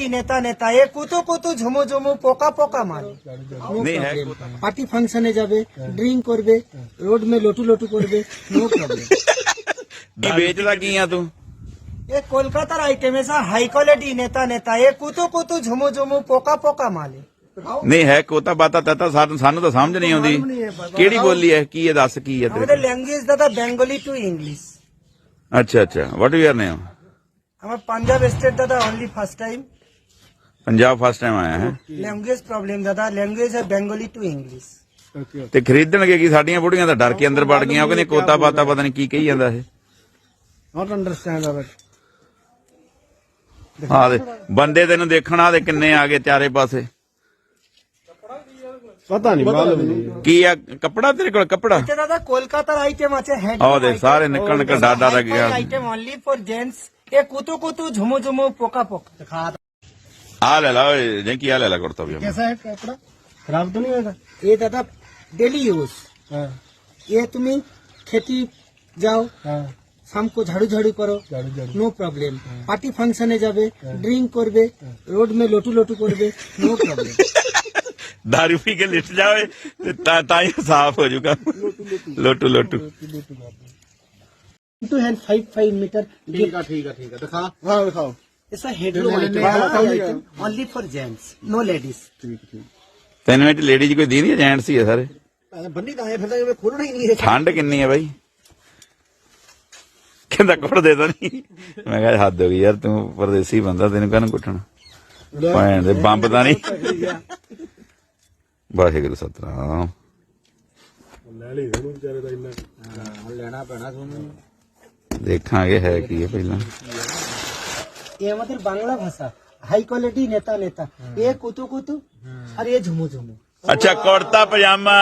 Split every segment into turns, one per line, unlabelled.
D নেতা নেতা এ কুতু কুতু ঝুমু ঝুমু পোকা পোকা মারে
नहीं है
পার্টি ফাংশনে যাবে ড্রিঙ্ক করবে রোড মে লটু লটু করবে নো প্রবলেম
ਕੀ ਵੇਚਦਾ ਕੀ ਆ ਤੂੰ
এ কলকাতার আইটেম এসা হাই কোয়ালিটি নেতা নেতা এ কুতু কুতু ঝুমু ঝুমু পোকা পোকা মালে
ਨਹੀਂ ਹੈ ਕੋਤਾ ਬਾਤਾ ਤਤਾ ਸਾਨੂੰ ਸਾਨੂੰ ਤਾਂ ਸਮਝ ਨਹੀਂ ਆਉਂਦੀ ਕਿਹੜੀ ਬੋਲੀ ਹੈ ਕੀ ਹੈ ਦੱਸ ਕੀ ਹੈ
আমাদের
ਤੇਰੇ
ল্যাঙ্গুয়েজ দাদা বেঙ্গলি টু ইংলিশ
ਅੱਛਾ ਅੱਛਾ ਵਾਟ ਯੂ ਆਰ ਨੇਮ
আমার পাঞ্জাব স্টেট দাদা only first time
Punjab first time ਆਇਆ ਹੈ।
ਲੈਂਗੁਏਜ ਪ੍ਰੋਬਲਮ ਦਾ ਲੈਂਗੁਏਜ ਹੈ ਬੰਗਾਲੀ ਟੂ ਇੰਗਲਿਸ਼ ਓਕੇ
ਤੇ ਖਰੀਦਣਗੇ ਕੀ? ਸਾਡੀਆਂ ਬੁੜੀਆਂ ਤਾਂ ਡਰ ਕੇ ਅੰਦਰ ਵੜ ਗਈਆਂ ਉਹ ਕਹਿੰਦੇ ਕੋਤਾ ਬਾਤਾ ਪਤਾ ਨਹੀਂ ਕੀ ਕਹੀ ਜਾਂਦਾ ਇਹ।
ਨਾਟ ਅੰਡਰਸਟੈਂਡ ਆਵਰ
ਆ ਦੇ ਬੰਦੇ ਤੈਨੂੰ ਦੇਖਣ ਆ ਦੇ ਕਿੰਨੇ ਆ ਗਏ ਚਾਰੇ ਪਾਸੇ।
ਪਤਾ ਨਹੀਂ ਮਾਲੂਮ ਨਹੀਂ।
ਕੀ ਆ? ਕੱਪੜਾ ਤੇਰੇ ਕੋਲ ਕੱਪੜਾ?
ਤੇ ਦਾਦਾ
ਕੋਲਕਾਤਾ ਆਈਟਮ ਆਚੇ ਹੈ ਆ ਦੇ ਸਾਰੇ ਨਿਕਲ ਨਿਕਲ
ਡਾਡਾ ਲੱਗ ਗਿਆ। ਆਈਟਮ ਓਨਲੀ ਫॉर ਜੈਂਟਸ ਇਹ ਕੁਤੂ ਕੁਤੂ ਝੁਮੂ
ਝੁਮੂ ਪੋਕਾ ਪੋਕ ਦਿਖਾ आलेला होय जेंकी ला करता आम्ही.
कैसा है कपड़ा? खराब तो नहीं होगा? ये दादा डेली यूज़ हाँ, ये तुम्ही खेती जाओ हाँ। शाम को झाड़ू झाड़ू करो झाड़ू झाड़ू। নো প্রবলেম हाँ। जावे ड्रिंक कर बे रोड में लोटू लोटू कर बे नो प्रॉब्लम
दारू पी के लिट जावे ते ता- ताई साफ़ हो जाऊगा। लोटू Lotu.
Two hand five five metre
ठीक है ठीक है ठीक है दिखा। हाँ दिखाओ।
It's a headloom item. item. Only for gents,
no ladies.
ਤੈਨੂੰ ਇਹ ਲੇਡੀ ਜੀ ਕੋਈ ਦੀਦੀ ਏਜੰਟ ਸੀ ਆ ਸਾਰੇ?
ਬੰਦੀ ਤਾਂ ਐ ਫਿਰਦਾ ਜਿਵੇਂ ਖੋਲਣਾ ਹੀ ਨਹੀਂ ਇਹ।
ਠੰਡ ਕਿੰਨੀ ਹੈ ਬਾਈ? ਕਹਿੰਦਾ ਕੁੱਟ ਦੇ ਤਾਂ ਨਹੀਂ ਮੈਂ ਕਿਹਾ ਹੱਦ ਹੋ ਗਈ ਯਾਰ ਤੂੰ ਪਰਦੇਸੀ ਬੰਦਾ ਤੈਨੂੰ ਕਾਹਨੂੰ ਕੁੱਟਣਾ? ਭੈਣ ਦੇ ਬੰਬ ਤਾਂ ਨਹੀਂ ਵਾਹਿਗੁਰੂ ਸਤਨਾਮ।
ਲੈ ਦਾ ਇੰਨਾ।
ਹੁਣ ਲੈਣਾ ਪੈਣਾ
ਦੇਖਾਂਗੇ ਹੈ ਕੀ ਪਹਿਲਾਂ।
ये আমাদের বাংলা ভাষা হাই কোয়ালিটি নেতা নেতা এ কুতু কুতু আর এ ঝুমু ঝুমু
ਅੱਛਾ ਕੁੜਤਾ ਪਜਾਮਾ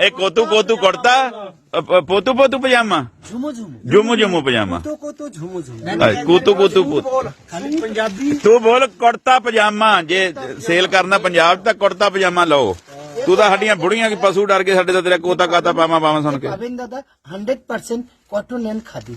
ਇਹ ਕੋਤੂ ਕੋਤੂ ਕੁੜਤਾ ਅ, ਪ- ਪੋਤੂ ਪੋਤੂ ਪਜਾਮਾ
ঝুমু ঝুমু
ਜੁਮੂ ਜੁਮੂ ਪਜਾਮਾ
কুতু কুতু ঝুমু ঝুমু
ਅ, ਕੂਤੂ ਕੂਤੂ ਕੂਤੂ
খালি पंजाबी
ਤੂੰ ਬੋਲ ਕੁੜਤਾ ਪਜਾਮਾ ਜੇ ਸੇਲ ਕਰਨਾ ਪੰਜਾਬ 'ਚ ਤਾਂ ਕੁੜਤਾ ਪਜਾਮਾ ਲਓ ਤੂੰ ਤਾਂ ਸਾਡੀਆਂ ਬੁੜੀਆਂ ਕੀ ਪਸ਼ੂ ਡਰ ਕੇ ਸਾਡੇ ਤਾਂ ਤੇਰਾ ਕੋਤਾ ਕਾਤਾ ਪਾਵਾਂ ਪਾਵਾਂ ਸੁਣ ਕੇ
পাবেন দাদা hundred percent cotton and khadi